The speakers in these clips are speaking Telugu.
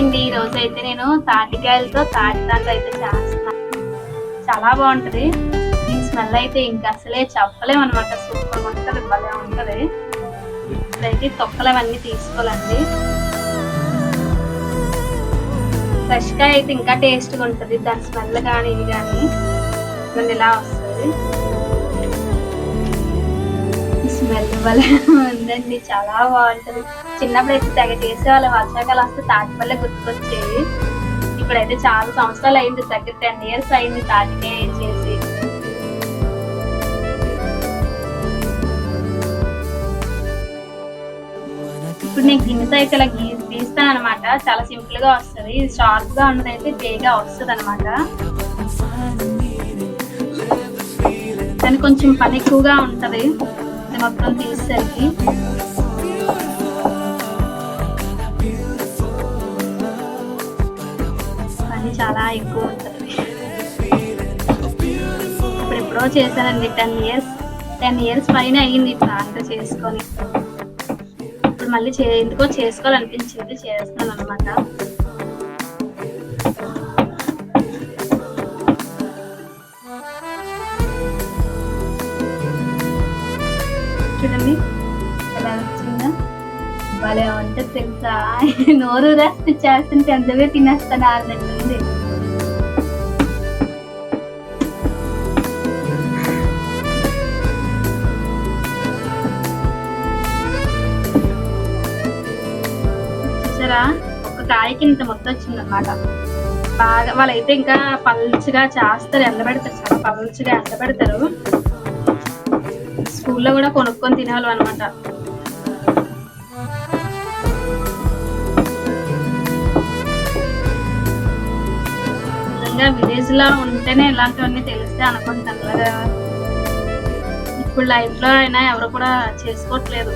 అండి ఈ రోజు అయితే నేను తాటికాయలతో తాటి అయితే చేస్తున్నాను. చాలా బాగుంటది. దీని స్మెల్ అయితే ఇంకా అసలే చెప్పలేము అనమాట సూపర్ ఉంటది భలే ఉంటది. ఇప్పుడైతే తొక్కలు అవన్నీ తీసుకోవాలండి. ఫ్రెష్ కాయ అయితే ఇంకా టేస్ట్గా ఉంటుంది. దాని స్మెల్ కానీ ఇది కానీ. ఇదిగోండి ఇలా వస్తుంది. స్మెల్ భలే ఉందండి. చాలా బాగుంటది. చిన్నప్పుడు అయితే తెగ చేసేవాళ్ళం. వర్షాకాలం వస్తే తాటిపల్లె గుర్తుకొచ్చేవి. ఇప్పుడైతే చాలా సంవత్సరాలు అయింది. దగ్గర టెన్ ఇయర్స్ అయింది తాటికాయ చేసి. ఇప్పుడు నేను గిన్నెతో అయితే ఇలా గీ అనమాట చాలా సింపుల్గా వస్తుంది. ఇది షార్ప్గా ఉన్నదైతే బేగా వస్తుంది అనమాట కానీ కొంచెం పని ఎక్కువగా ఉంటది. మొత్తం తీసేసరికి. ఎక్కువ ఉంటుంది ఇప్పుడు ఎప్పుడో చేశానండి టెన్ ఇయర్స్ టెన్ ఇయర్స్ పైన అయ్యింది ఇట్లా అంత చేసుకొని. ఇప్పుడు మళ్ళీ చే ఎందుకో చేసుకోవాలనిపించింది చేస్తాను అనమాట చూడండి ఎలా వచ్చిందా. భలే ఉంటే తెలుసా? నోరు రాస్తే చేస్తుంటే ఎంతవే తినేస్తాను ఆల్రెడీ చూసారా ఒక కాయకి ఇంత మొత్తం వచ్చిందన్నమాట. బాగా వాళ్ళైతే ఇంకా పల్చగా చేస్తారు ఎండబెడతారు చాలా పల్చగా ఎండబెడతారు. స్కూల్లో కూడా కొనుక్కొని తినేవాళ్ళం అనమాట నిజంగా విలేజ్లో ఉంటేనే ఇలాంటివన్నీ తెలిస్తే అనుకుంటాను కదా. ఇప్పుడు లైఫ్లో అయినా ఎవరు కూడా చేసుకోవట్లేదు.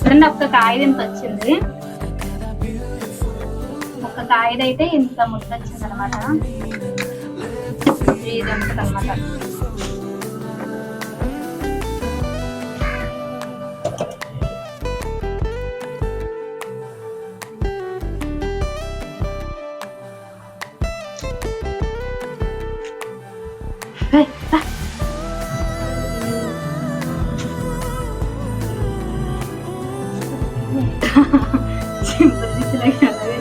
ఇది. చూడండి ఒక్క కాయది ఇంత వచ్చింది ఒక అయితే ఇంత ముద్ద వచ్చింది అనమాట ఇది ఉంటుంది అనమాట Hey. జిత్తులాగా అలాగే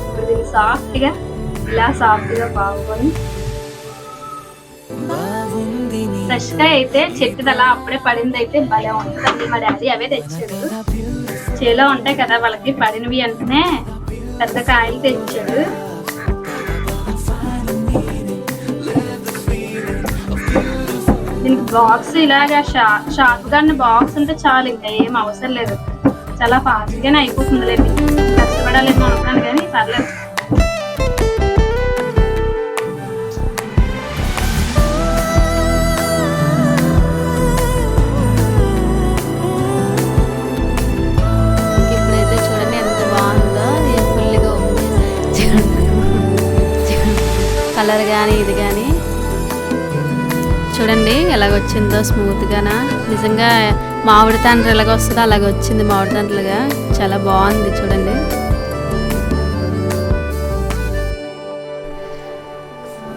ఇప్పుడు దీన్ని సాఫ్ట్గా ఇలా సాఫ్ట్గా బాగుకొని అయితే చెట్టుది అలా అప్పుడే పడింది అయితే భలే ఉంటుంది మా డాడీ అవే తెచ్చాడు చేలో ఉంటాయి కదా వాళ్ళకి పడినవి అంటేనే పెద్ద కాయలు తెచ్చాడు దీనికి బాక్స్ ఇలాగా షా షాప్గా బాక్స్ ఉంటే చాలు ఇంకా ఏం అవసరం లేదు. చాలా ఫాస్ట్ గానే అయిపోతుంది లేదు కష్టపడాలేమో అనుకున్నాను కానీ పర్లేదు. ఇప్పుడైతే చూడండి ఎంత కలర్ కానీ ఇది కానీ చూడండి ఎలాగొచ్చిందో స్మూత్గానా. నిజంగా మామిడి తండ్రి ఎలాగ వస్తుందో అలాగే వచ్చింది మామిడి తండ్రిగా చాలా బాగుంది చూడండి.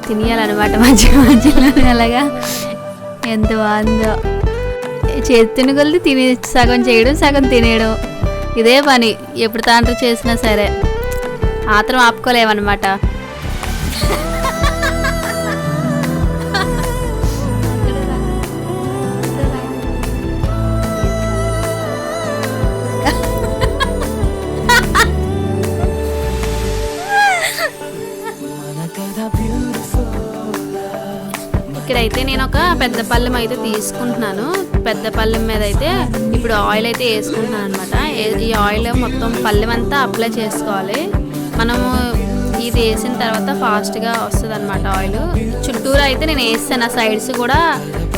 తినేయాలన్నమాట మధ్య మధ్యలో అలాగా. ఎంత బాగుందో. చేతిని కొలిది తిని సగం చేయడం సగం తినేయడం. ఇదే పని. ఎప్పుడు తాండ్రి చేసినా సరే. ఆత్రం ఆపుకోలేమన్నమాట. ఇక్కడైతే నేను ఒక పెద్ద పళ్ళెం అయితే తీసుకుంటున్నాను. పెద్ద పళ్ళెం మీద అయితే ఇప్పుడు ఆయిల్ అయితే వేసుకుంటున్నాను అనమాట ఈ ఆయిల్ మొత్తం పళ్ళెం అంతా అప్లై చేసుకోవాలి. మనము ఇది వేసిన తర్వాత ఫాస్ట్గా వస్తుంది అనమాట ఆయిల్ చుట్టూరు అయితే నేను వేస్తాను. ఆ సైడ్స్ కూడా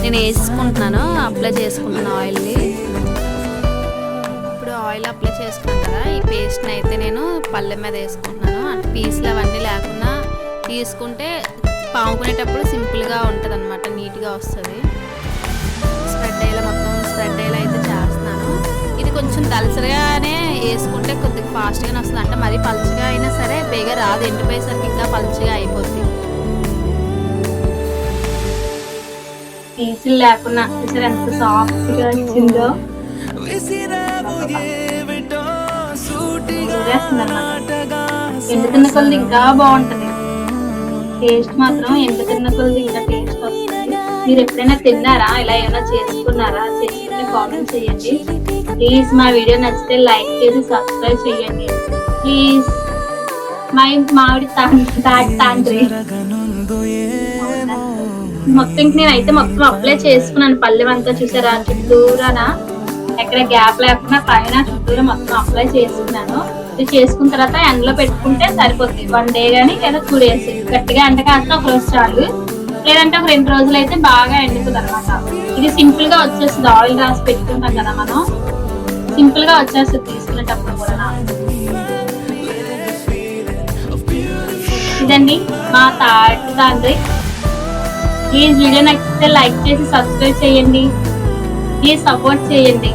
నేను వేసుకుంటున్నాను. అప్లై చేసుకుంటున్నాను ఆయిల్ని ఇప్పుడు ఆయిల్ అప్లై చేసుకున్నాను కదా ఈ పేస్ట్ని అయితే నేను పళ్ళెం మీద వేసుకుంటున్నాను. అంటే పీసులు అవన్నీ లేకుండా తీసుకుంటే పాముకునేటప్పుడు సింపుల్గా ఉంటుంది అనమాట నీట్గా వస్తుంది. స్ప్రెడ్ అయ్యేలా మొత్తం స్ప్రెడ్ అయ్యేలా అయితే చేస్తున్నాను. ఇది కొంచెం దలసరిగానే వేసుకుంటే కొద్దిగా ఫాస్ట్గానే వస్తుంది. అంటే మరీ పలుచగా అయినా సరే బేగా రాదు. ఎండిపోయేసరికి ఇంకా పలుచగా అయిపోద్ది. పీసులు లేకుండా చూసారు ఎంత సాఫ్ట్గా వచ్చిందో ఊరేస్తుంది అన్నమాట. ఎండు తిన్న కొలది ఇంకా బాగుంటది. టేస్ట్ మాత్రం ఎంత తిన్న కొద్ది ఇంకా టేస్ట్ వస్తుంది. మీరు ఎప్పుడైనా తిన్నారా? ఇలా ఏమైనా చేసుకున్నారా? చేసుకుంటే కామెంట్ చేయండి. ప్లీజ్ మా వీడియో నచ్చితే లైక్ చేసి సబ్స్క్రైబ్ చేయండి. ప్లీజ్ మా మామిడి తా- తాటి తాండ్రి. మొత్తం నేనైతే మొత్తం అప్లై చేసుకున్నాను. పల్లెవంతా చూసారా? చుట్టూరానా? ఎక్కడ గ్యాప్ లేకుండా పైన చుట్టూరా మొత్తం అప్లై చేసుకున్నాను. ఇది చేసుకున్న తర్వాత ఎండలో పెట్టుకుంటే సరిపోతుంది. వన్ డే గానీ లేదా టూ డేస్ గట్టిగా ఎండ కాస్త ఒక రోజు చాలు. లేదంటే ఒక రెండు రోజులు అయితే బాగా ఎండుతుంది అనమాట ఇది సింపుల్గా వచ్చేస్తుంది. ఆయిల్ రాసి పెట్టుకుంటాం కదా మనం. సింపుల్గా వచ్చేస్తుంది తీసుకునేటప్పుడు కూడా ఇదండి మా తాటి తండ్రి ప్లీజ్ వీడియో నచ్చితే లైక్ చేసి సబ్స్క్రైబ్ చేయండి. ప్లీజ్ సపోర్ట్ చేయండి.